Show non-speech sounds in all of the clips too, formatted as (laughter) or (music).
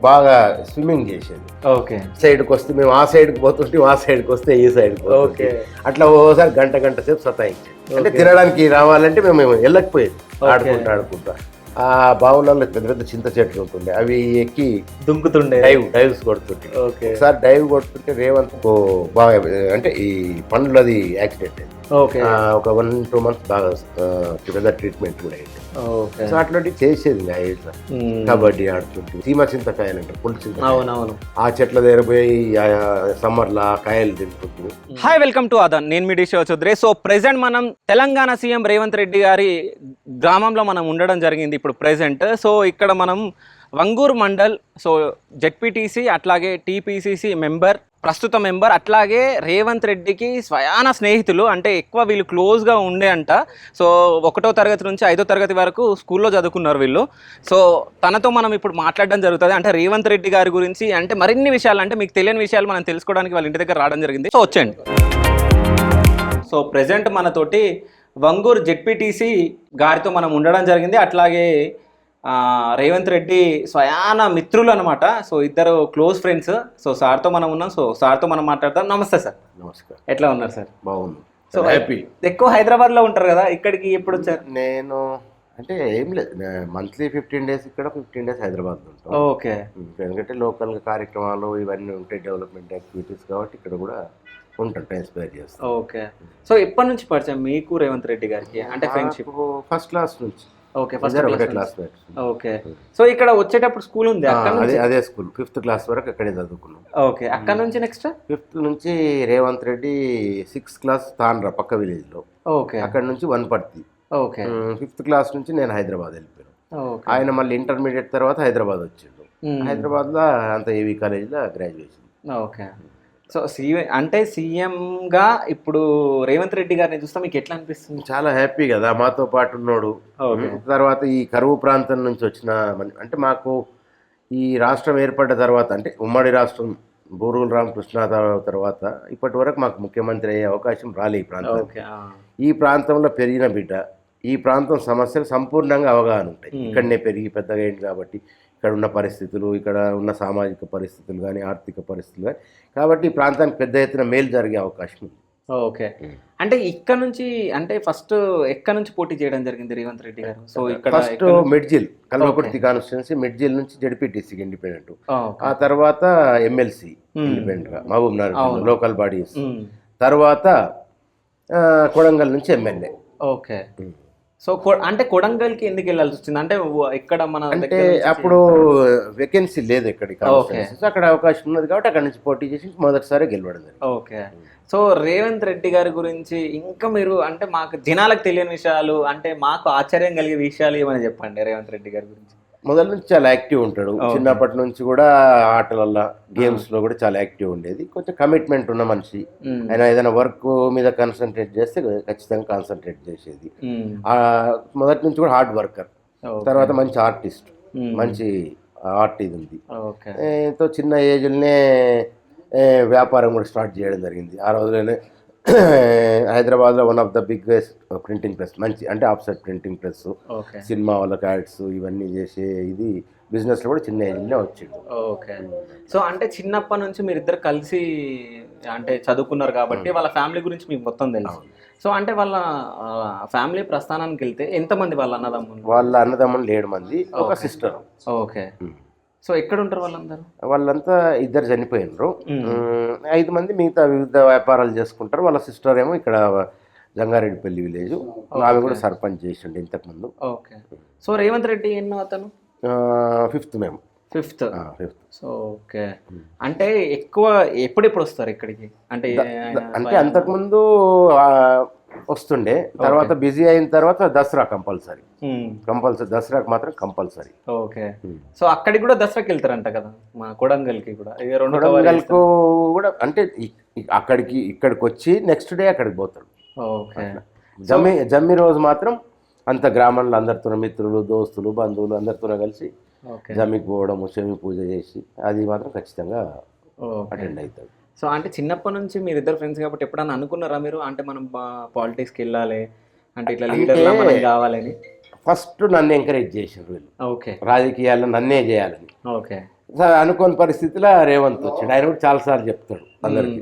బాగా స్విమ్మింగ్ చేసేది. ఓకే. సైడ్కి వస్తే మేము ఆ సైడ్కి పోతుంటే ఆ సైడ్కి వస్తే ఈ సైడ్కి ఓకే. అట్లా ఓసారి గంట గంట సేపు సతాయించేది అంటే తినడానికి రావాలంటే మేము వెళ్ళకపోయేది. ఆడుకుంటా ఆడుకుంటా. ఆ బావులలో పెద్ద పెద్ద చింత చెట్లు ఉంటుండే. అవి ఎక్కి దుంకుతుండే. డైవ్ డైవ్స్ కొడుతుంటే. ఓకే. ఒకసారి డైవ్ కొడుతుంటే రేవంత్ బాగా అంటే ఈ పండ్లది యాక్సిడెంట్ అయింది. ఒక వన్ టూ మంత్స్ బాగా పెద్ద ట్రీట్మెంట్ కూడా అయింది. సో అట్లాంటివి చేసేది నా ఏజ్లో. మ్మ్. కబడ్డీ ఆడుతుంటే సీమ చింతకాయలు అంటారు పుల్ చింత ఆ చెట్ల దగ్గర పోయి సమ్మర్లో కాయలు తింటుంటే. హాయ్ వెల్కమ్ టు అదన్ నేను మీ డిషో చౌదరి సో ప్రెసెంట్ మనం తెలంగాణ సీఎం రేవంత్ రెడ్డి గారి గ్రామంలో మనం ఉండడం జరిగింది ఇప్పుడు ప్రెసెంట్ సో ఇక్కడ మనం వంగూరు మండల్ సో జెడ్పీటీసీ అట్లాగే టీపీసీసీ మెంబర్ ప్రస్తుత మెంబర్ అట్లాగే రేవంత్ రెడ్డికి స్వయాన స్నేహితులు అంటే ఎక్కువ వీళ్ళు క్లోజ్గా ఉండే అంట. సో ఒకటో తరగతి నుంచి ఐదో తరగతి వరకు స్కూల్లో చదువుకున్నారు వీళ్ళు. సో తనతో మనం ఇప్పుడు మాట్లాడడం జరుగుతుంది. అంటే రేవంత్ రెడ్డి గారి గురించి అంటే మరిన్ని విషయాలు అంటే మీకు తెలియని విషయాలు మనం తెలుసుకోవడానికి వాళ్ళ ఇంటి దగ్గర రావడం జరిగింది. సో వచ్చేయండి. సో ప్రజెంట్ మనతోటి వంగూరు జెడ్పీటీసీ గారితో మనం ఉండడం జరిగింది. అట్లాగే రేవంత్ రెడ్డి స్వయాన మిత్రులు అనమాట సో ఇద్దరు క్లోజ్ ఫ్రెండ్స్. సో సార్తో మనం ఉన్నాం. సో సార్తో మనం మాట్లాడతాం నమస్తే సార్. నమస్కారం. ఎట్లా ఉన్నారు సార్? బాగుంది సో హ్యాపీ ఎక్కువ హైదరాబాద్లో ఉంటారు కదా ఇక్కడికి ఎప్పుడు వచ్చారు? నేను అంటే ఏం లేదు. మంత్లీ ఫిఫ్టీన్ డేస్ ఇక్కడ ఫిఫ్టీన్ డేస్ హైదరాబాద్ ఉంటాం. ఓకే. ఎందుకంటే లోకల్ కార్యక్రమాలు ఇవన్నీ ఉంటాయి డెవలప్మెంట్ యాక్టివిటీస్ కాబట్టి ఇక్కడ కూడా ఉంటాం టైం స్పెండ్ చేస్తాం. ఓకే. సో ఎప్పటి నుంచి పరిచయం మీకు రేవంత్ రెడ్డి గారికి? అంటే ఫ్రెండ్షిప్ ఫస్ట్ క్లాస్ నుంచి. ఓకే ఫస్ట్ ఒకటే క్లాస్ ఓకే. సో ఇక్కడ వచ్చేటప్పుడు స్కూల్ ఉంది అదే అదే స్కూల్ ఫిఫ్త్ క్లాస్ వరకు అక్కడే చదువుకున్నాం. ఓకే అక్కడ నుంచి నెక్స్ట్ ఫిఫ్త్ నుంచి రేవంత్ రెడ్డి సిక్స్త్ క్లాస్ తాండ్రా పక్క విలేజ్లో. ఓకే. అక్కడ నుంచి వన్పర్తి. ఓకే. ఫిఫ్త్ క్లాస్ నుంచి నేను హైదరాబాద్ వెళ్ళిపోయాను. ఓకే. ఆయన మళ్ళీ ఇంటర్మీడియట్ తర్వాత హైదరాబాద్ వచ్చిండు. మ్మ్. హైదరాబాద్లో అంత ఏవి కాలేజీలో గ్రాడ్యుయేషన్ ఓకే. సో సీఎం అంటే సీఎం గా ఇప్పుడు రేవంత్ రెడ్డి గారిని చూస్తే మీకు ఎట్లా అనిపిస్తుంది? చాలా హ్యాపీ కదా మాతో పాటు ఉన్నాడు. తర్వాత ఈ కరువు ప్రాంతం నుంచి వచ్చిన అంటే మాకు ఈ రాష్ట్రం ఏర్పడ్డ తర్వాత అంటే ఉమ్మడి రాష్ట్రం బూరుగుల రామకృష్ణ తర్వా- తర్వాత ఇప్పటి వరకు మాకు ముఖ్యమంత్రి అయ్యే అవకాశం రాలే ఈ ప్రాంతం. ఈ ప్రాంతంలో పెరిగిన బిడ్డ ఈ ప్రాంతం సమస్యలు సంపూర్ణంగా అవగాహన ఉంటాయి. ఇక్కడనే పెరిగి పెద్దగా అయింది కాబట్టి ఇక్కడ ఉన్న పరిస్థితులు ఇక్కడ ఉన్న సామాజిక పరిస్థితులు కానీ ఆర్థిక పరిస్థితులు కానీ కాబట్టి ఈ ప్రాంతానికి పెద్ద ఎత్తున మేలు జరిగే అవకాశం ఉంది. ఓకే. అంటే ఇక్కడ నుంచి అంటే ఫస్ట్ ఎక్కడ నుంచి పోటీ చేయడం జరిగింది రేవంత్ రెడ్డి గారు? సో ఇక్కడ ఫస్ట్ మిడ్జిల్ కల్వకుర్తి కాన్స్టిట్యున్సీ మిడ్జిల్ నుంచి జడ్పీటీసీకి ఇండిపెండెంట్. ఆ తర్వాత ఎమ్మెల్సీ. ఇండిపెండెంట్గా మహబూబ్ నగర్. Local bodies. తర్వాత కొడంగల్ నుంచి ఎమ్మెల్యే. ఓకే. సో అంటే కొడంగల్కి ఎందుకు వెళ్ళాల్సి వచ్చింది? అంటే ఇక్కడ మన అంటే అప్పుడు వేకెన్సీ లేదు ఇక్కడ. అక్కడ అవకాశం ఉన్నది కాబట్టి అక్కడ నుంచి పోటీ చేసి మొదటిసారి గెలవడం ఓకే. సో రేవంత్ రెడ్డి గారి గురించి ఇంకా మీరు అంటే మాకు జనాలకు తెలియని విషయాలు అంటే మాకు ఆశ్చర్యం కలిగే విషయాలు ఏమైనా చెప్పండి రేవంత్ రెడ్డి గారి గురించి? మొదల నుంచి చాలా యాక్టివ్ ఉంటాడు. చిన్నప్పటి నుంచి కూడా ఆటలల్లో గేమ్స్లో కూడా చాలా యాక్టివ్ ఉండేది. కొంచెం కమిట్మెంట్ ఉన్న మనిషి. ఆయన ఏదైనా వర్క్ మీద కాన్సన్ట్రేట్ చేస్తే ఖచ్చితంగా కాన్సన్ట్రేట్ చేసేది. మొదటి నుంచి కూడా హార్డ్ వర్కర్. తర్వాత మంచి ఆర్టిస్ట్. మంచి ఆర్ట్ ఇది ఉంది. ఎంతో చిన్న ఏజ్లోనే వ్యాపారం కూడా స్టార్ట్ చేయడం జరిగింది. ఆ రోజులోనే (clears throat) హైదరాబాద్లో one of the biggest printing press మంచి అంటే ఆఫ్సెట్ ప్రింటింగ్ ప్రెస్ సినిమా వాళ్ళ యాడ్స్ ఇవన్నీ చేసే ఇది బిజినెస్లో కూడా చిన్న ఏజ్లోనే వచ్చిండు ఓకే సో అంటే చిన్నప్పటి నుంచి మీరు ఇద్దరు కలిసి అంటే చదువుకున్నారు కాబట్టి వాళ్ళ ఫ్యామిలీ గురించి మీకు మొత్తం తెలుసు. సో అంటే వాళ్ళ ఫ్యామిలీ ప్రస్థానానికి వెళ్తే ఎంతమంది వాళ్ళ అన్నదమ్ములు? వాళ్ళ అన్నదమ్ములు ఏడు మంది ఒక. సిస్టర్ ఓకే సో ఎక్కడ ఉంటారు వాళ్ళందరూ? వాళ్ళంతా ఇద్దరు చనిపోయినరు. ఐదు మంది మిగతా వివిధ వ్యాపారాలు చేసుకుంటారు. వాళ్ళ సిస్టర్ ఏమో ఇక్కడ జంగారెడ్డిపల్లి విలేజ్. ఆమె కూడా సర్పంచ్ చేసిండు ఇంతకుముందు. ఓకే. సో రేవంత్ రెడ్డి ఎన్నో అతను? ఫిఫ్త్ మేము. ఫిఫ్త్. ఫిఫ్త్. So okay. అంటే ఎక్కువ ఎప్పుడెప్పుడు వస్తారు ఇక్కడికి? అంటే అంటే అంతకుముందు వస్తుండే. తర్వాత బిజీ అయిన తర్వాత దసరా కంపల్సరీ. కంపల్సరీ దసరాకు మాత్రం కంపల్సరీ. ఓకే. సో అక్కడికి కూడా దసరాకి వెళ్తారంట కదా? మా కొడంగల్కి కూడా. కొడంగల్కు కూడా అంటే అక్కడికి ఇక్కడికి వచ్చి నెక్స్ట్ డే అక్కడికి పోతాడు. ఓకే. జమ్మి జమ్మి రోజు మాత్రం అంత గ్రామంలో అందరితో మిత్రులు దోస్తులు బంధువులు అందరితో కలిసి జమ్మికి పోవడము శమి పూజ చేసి అది మాత్రం ఖచ్చితంగా అటెండ్ అవుతాడు. సో అంటే చిన్నప్పటి నుంచి మీరు ఇద్దరు ఫ్రెండ్స్ కాబట్టి ఎప్పుడన్నా అనుకున్నారా మీరు? అంటే మనం పాలిటిక్స్కి వెళ్ళాలి అంటే ఇట్లా లీడర్లా మనం కావాలని? ఫస్ట్ నన్ను ఎంకరేజ్ చేసారు వీళ్ళు. ఓకే. రాజకీయాల్లో నన్నే చేయాలని. ఓకే. అనుకోని పరిస్థితిలో రేవంత్ వచ్చాడు. ఆయన కూడా చాలాసార్లు చెప్తాడు అందరికి.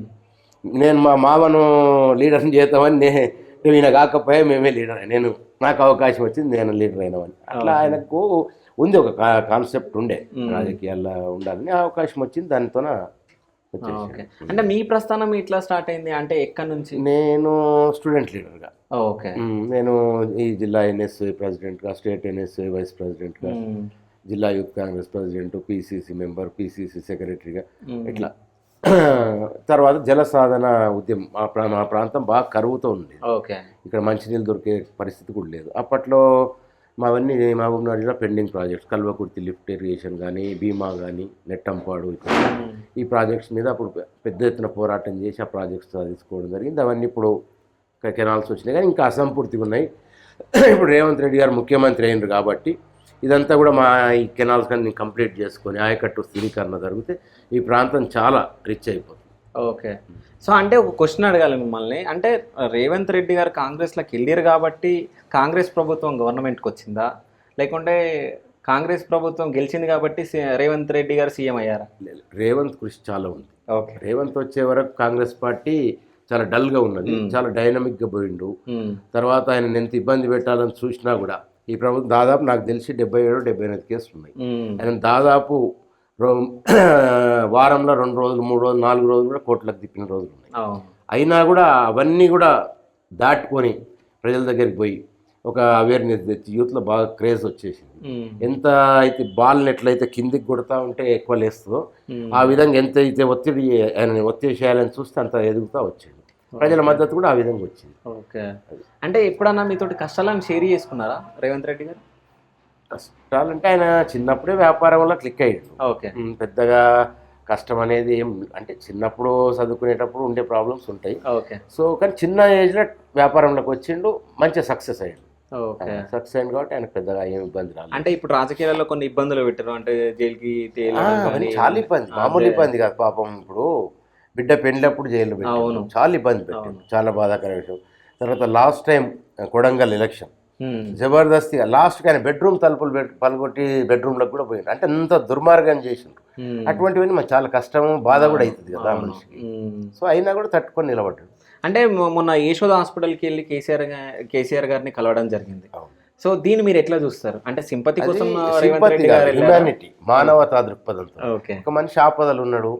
నేను మా మామను లీడర్ని చేద్దామని నే నువ్వు ఈయన కాకపోయా మేమే లీడర్ నేను నాకు అవకాశం వచ్చింది నేను లీడర్ అయినామని. అట్లా ఆయనకు ఉంది ఒక కాన్సెప్ట్ ఉండే రాజకీయాల్లో ఉండాలని. అవకాశం వచ్చింది దానితోన అంటే మీ ప్రస్థానం ఇట్లా స్టార్ట్ అయింది అంటే ఎక్కడి నుంచి? నేను స్టూడెంట్ లీడర్గా. ఓకే. నేను ఈ జిల్లా ఎన్ఎస్ఐ ప్రెసిడెంట్గా స్టేట్ ఎన్ఎస్ఐ వైస్ ప్రెసిడెంట్గా జిల్లా youth Congress president PCC member PCC సెక్రటరీగా ఇట్లా. (clears throat) తర్వాత జల సాధన ఉద్యమం మా ప్రా మా ప్రాంతం బాగా కరువుతో ఉంది. ఓకే. ఇక్కడ మంచినీళ్ళు దొరికే పరిస్థితి కూడా లేదు. అప్పట్లో మావన్నీ మహబూబ్నగర్ జిల్లా pending projects. Kalwakurthy lift irrigation కానీ భీమా కానీ నెట్టంపాడు ఇక్కడ ఈ ప్రాజెక్ట్స్ మీద అప్పుడు పెద్ద ఎత్తున పోరాటం చేసి ఆ ప్రాజెక్ట్స్ తీసుకోవడం జరిగింది. అవన్నీ ఇప్పుడు కెనాల్స్ వచ్చినాయి. కానీ ఇంకా అసంపూర్తిగా ఉన్నాయి. (clears throat) ఇప్పుడు రేవంత్ రెడ్డి గారు ముఖ్యమంత్రి అయినారు కాబట్టి ఇదంతా కూడా మా ఈ కెనాల్స్ కానీ కంప్లీట్ చేసుకొని ఆయకట్టు స్థిరీకరణ జరిగితే ఈ ప్రాంతం చాలా రిచ్ అయిపోతుంది. ఓకే. సో అంటే ఒక క్వశ్చన్ అడగాలి మిమ్మల్ని. అంటే రేవంత్ రెడ్డి గారు కాంగ్రెస్లోకి వెళ్ళారు కాబట్టి కాంగ్రెస్ ప్రభుత్వం గవర్నమెంట్కి వచ్చిందా? లేకుంటే కాంగ్రెస్ ప్రభుత్వం గెలిచింది కాబట్టి సి- రేవంత్ రెడ్డి గారు సీఎం అయ్యారా? రేవంత్ కృషి చాలా ఉంది. ఓకే. రేవంత్ వచ్చే వరకు కాంగ్రెస్ పార్టీ చాలా డల్గా ఉన్నది. చాలా డైనమిక్గా పోయిండు. తర్వాత ఆయన ఎంత ఇబ్బంది పెట్టాలని చూసినా కూడా ఈ ప్రభుత్వం దాదాపు నాకు తెలిసి డెబ్బై ఏడు డెబ్బై ఎనిమిది కేసులు ఉన్నాయి. ఆయన దాదాపు (clears throat) వారంలో రెండు రోజులు మూడు రోజులు నాలుగు రోజులు కూడా కోట్లకు తిప్పిన రోజులు ఉన్నాయి. అయినా కూడా అవన్నీ కూడా దాటుకొని ప్రజల దగ్గరికి పోయి ఒక అవేర్నెస్ తెచ్చి యూత్లో బాగా క్రేజ్ వచ్చేసింది. ఎంత అయితే బాల్ని ఎట్లయితే కిందికి కొడతా ఉంటే ఎక్కువ లేస్తుందో ఆ విధంగా ఎంత అయితే ఒత్తిడి ఆయన ఒత్తిడి చేయాలని చూస్తే అంత ఎదుగుతా వచ్చింది. ప్రజల మద్దతు కూడా ఆ విధంగా వచ్చింది. ఓకే. అంటే ఎప్పుడన్నా మీతోటి కష్టాలను షేర్ చేసుకున్నారా రేవంత్ రెడ్డి గారు? కష్టాలంటే ఆయన చిన్నప్పుడే వ్యాపారం వల్ల క్లిక్ అయ్యాడు. ఓకే. పెద్దగా కష్టం అనేది ఏం అంటే చిన్నప్పుడు చదువుకునేటప్పుడు ఉండే ప్రాబ్లమ్స్ ఉంటాయి. ఓకే. సో కానీ చిన్న ఏజ్లో వ్యాపారంలోకి వచ్చిండు మంచిగా సక్సెస్ అయ్యాడు. ఓకే. సక్సెస్ అయింది కాబట్టి ఆయనకు పెద్దగా ఏం ఇబ్బంది రాలేదు. అంటే ఇప్పుడు రాజకీయాల్లో కొన్ని ఇబ్బందులు పెట్టారు. అంటే జైలుకి చాలా ఇబ్బంది మామూలు ఇబ్బంది కాదు పాపం ఇప్పుడు. బిడ్డ పెళ్ళినప్పుడు జైలు. పెట్టారు చాలా ఇబ్బంది పెట్టారు చాలా బాధాకర విషయం. తర్వాత లాస్ట్ టైం కొడంగల్ ఎలక్షన్. జబర్దస్తిగా లాస్ట్కి ఆయన బెడ్రూమ్ తలుపులు పలగొట్టి బెడ్రూమ్లోకి కూడా పోయిండు అంటే అంత దుర్మార్గం చేసిండ్రు. ఉమ్, అటువంటివన్నీ మనకు చాలా కష్టము బాధ కూడా అవుతుంది కదా మనిషికి. సో అయినా కూడా తట్టుకొని నిలబడ్డాడు. అంటే మొన్న యశోద హాస్పిటల్కి వెళ్ళి కేసీఆర్ కేసీఆర్ గారిని కలవడం జరిగింది. సో దీన్ని మీరు ఎట్లా చూస్తారు? అంటే సింపతి కోసం? హ్యుమానిటీ మానవతా దృక్పథంతో. ఓకే. ఒక మనిషి ఆపదలు ఉన్నాడు.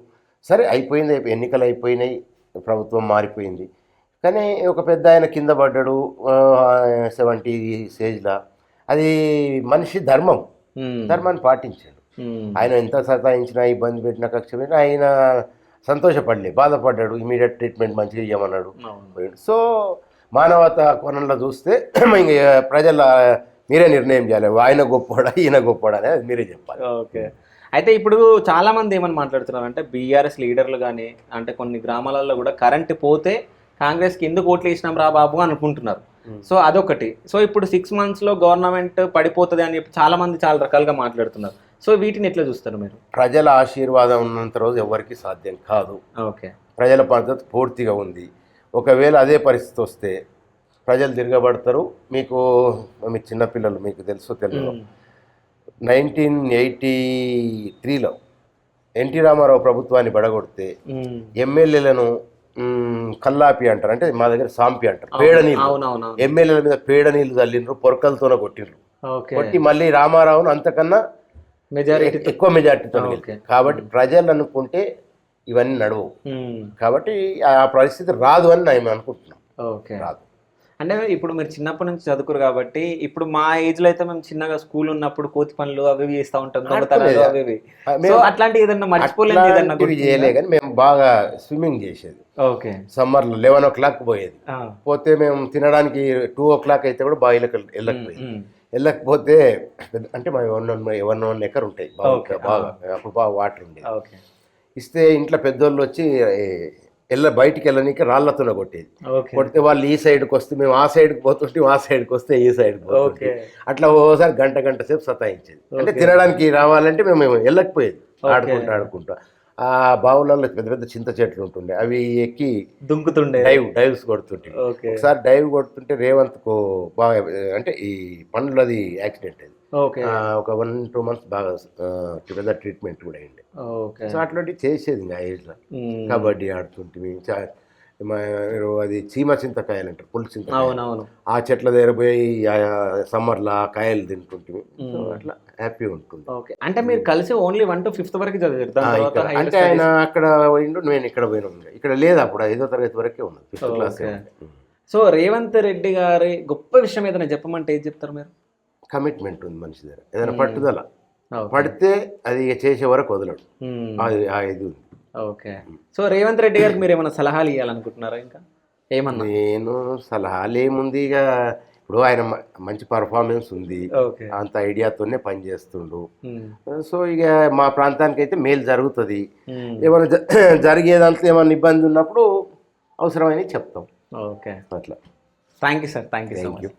సరే అయిపోయింది అయిపోయి ఎన్నికలు అయిపోయినాయి ప్రభుత్వం మారిపోయింది. కానీ ఒక పెద్ద ఆయన కింద పడ్డాడు సెవెంటీ స్టేజ్లో. అది మనిషి ధర్మం. ధర్మాన్ని పాటించాడు. ఆయన ఎంత సతాయించినా ఇబ్బంది పెట్టినా కక్ష పెట్టినా ఆయన సంతోషపడలే బాధపడ్డాడు ఇమీడియట్ ట్రీట్మెంట్ మంచిగా ఇవ్వమన్నాడు. సో మానవత కోణంలో చూస్తే (clears throat) ఇంక ప్రజల మీరే నిర్ణయం చేయాలి. ఆయన గొప్పోడా ఈయన గొప్పోడా అనేది మీరే చెప్పాలి. ఓకే. అయితే ఇప్పుడు చాలా మంది ఏమని మాట్లాడుతున్నారు అంటే బీఆర్ఎస్ లీడర్లు కానీ అంటే కొన్ని గ్రామాలలో కూడా కరెంట్ పోతే కాంగ్రెస్కి ఎందుకు ఓట్లు వేసినాం రా బాబు అనుకుంటున్నారు. సో అదొకటి. సో ఇప్పుడు సిక్స్ మంత్స్లో గవర్నమెంట్ పడిపోతుంది అని చెప్పి చాలా మంది చాలా రకాలుగా మాట్లాడుతున్నారు. సో వీటిని ఎట్లా చూస్తారు మీరు? ప్రజల ఆశీర్వాదం ఉన్నంత రోజు ఎవరికి సాధ్యం కాదు. ఓకే. ప్రజల పద్ధతి పూర్తిగా ఉంది. ఒకవేళ అదే పరిస్థితి వస్తే ప్రజలు తిరగబడతారు. మీకు మీ చిన్నపిల్లలు మీకు తెలుసో తెలియదు. నైన్టీన్ ఎయిటీ త్రీలో ఎన్టీ రామారావు ప్రభుత్వాన్ని బడగొడితే ఎమ్మెల్యేలను కల్లాపి అంటారు. అంటే మా దగ్గర సాంపి అంటారు. పేడ నీళ్ళు. ఎమ్మెల్యేల మీద పేడ నీళ్ళు చల్లిండ్రు పొరకలతోనే కొట్టిండ్రు. కొట్టి మళ్ళీ రామారావును అంతకన్నా మెజారిటీ ఎక్కువ మెజార్టీతో. కాబట్టి ప్రజలు అనుకుంటే ఇవన్నీ నడవవు. కాబట్టి ఆ పరిస్థితి రాదు అని నేను అనుకుంటున్నాను. ఓకే. రాదు. అంటే ఇప్పుడు మీరు చిన్నప్పటి నుంచి చదువుకురు కాబట్టి ఇప్పుడు మా ఏజ్లో అయితే మేము చిన్నగా స్కూల్ ఉన్నప్పుడు కోతి పనులు అవి చేస్తూ ఉంటాం దొంగతనాలు? అవి ఇవి. సో అట్లాంటి ఏదన్నా మర్చిపోలేదు ఏదన్నా అట్లాంటివి చేయలే కానీ మేము బాగా స్విమ్మింగ్ చేసేది. ఓకే. సమ్మర్లో లెవెన్ ఓ క్లాక్ పోయేది. పోతే మేము తినడానికి టూ ఓ క్లాక్ అయితే కూడా బావిలోకి వెళ్ళకపోయేది. వెళ్ళకపోతే అంటే మా వన్ వన్ వన్ ఎకర్ ఉంటాయి. బాగా. బాగా అప్పుడు బాగా వాటర్ ఉండేది. ఓకే. ఇస్తే ఇంట్లో పెద్దోళ్ళు వచ్చి వెళ్ళ బయటికి వెళ్ళనీకి రాళ్ళతోనే కొట్టేది కొడితే వాళ్ళు ఈ సైడ్కి వస్తే మేము ఆ సైడ్కి పోతుంటే ఆ సైడ్కి వస్తే ఈ సైడ్కి పోతుంటే. ఓకే. అట్లా ఓసారి గంట గంట సేపు సతాయించేది. అంటే తినడానికి రావాలంటే మేము వెళ్ళకపోయేది ఆడుకుంటూ ఆడుకుంటా. ఆ బావులలో పెద్ద పెద్ద చింత చెట్లు ఉంటుండే. అవి ఎక్కి దుంకుతుండే. డైవ్ డైవ్స్ కొడుతుంటే ఓకే. ఒకసారి డైవ్ కొడుతుంటే రేవంత్కు బాగా అంటే ఈ పండ్లది యాక్సిడెంట్ ఆ, ఒక వన్ టూ మంత్స్ బాగా పెద్ద ట్రీట్మెంట్ కూడా అయింది. ఓకే. సో అట్లాంటివి చేసేది ఇంకా ఏజ్లో. కబడ్డీ మీరు అది చీమ చింతకాయలు అంటారు పులి చింతకాయలు. అవునవును. ఆ చెట్ల దగ్గర పోయి సమ్మర్లో ఆ కాయలు మ్మ్. అట్లా. హ్యాపీ ఉంటుంది. ఓకే. అంటే మీరు కలిసి ఓన్లీ వన్ టు ఫిఫ్త్ వరకు చదివారు. అంటే ఆయన అక్కడ పోయిండు నేను ఇక్కడ పోయినా. ఇక్కడ లేదు అప్పుడు ఐదో తరగతి వరకే ఉన్నది fifth class Okay. So Revanth Reddy గారి గొప్ప విషయం ఏదైనా చెప్పమంటే ఏది చెప్తారు మీరు? కమిట్మెంట్ ఉంది మనిషి దగ్గర. ఏదైనా మ్మ్. పట్టుదల. పడితే అది చేసే వరకు వదలడు. ఇది ఉంది. ఓకే. సో రేవంత్ రెడ్డి గారికి మీరు ఏమైనా సలహాలు ఇవ్వాలనుకుంటున్నారా ఇంకా? ఏమన్నా? నేను సలహాలు ఏముంది ఇక? ఇప్పుడు ఆయన మంచి పర్ఫార్మెన్స్ ఉంది. అంత ఐడియాతోనే పనిచేస్తుండు. సో ఇక మా ప్రాంతానికి అయితే మేలు జరుగుతుంది. ఏమైనా జ- (clears throat) జరిగేదంతా ఏమైనా ఇబ్బంది ఉన్నప్పుడు అవసరమైనవి చెప్తాం. ఓకే. అట్లా. Thank you sir thank you thank you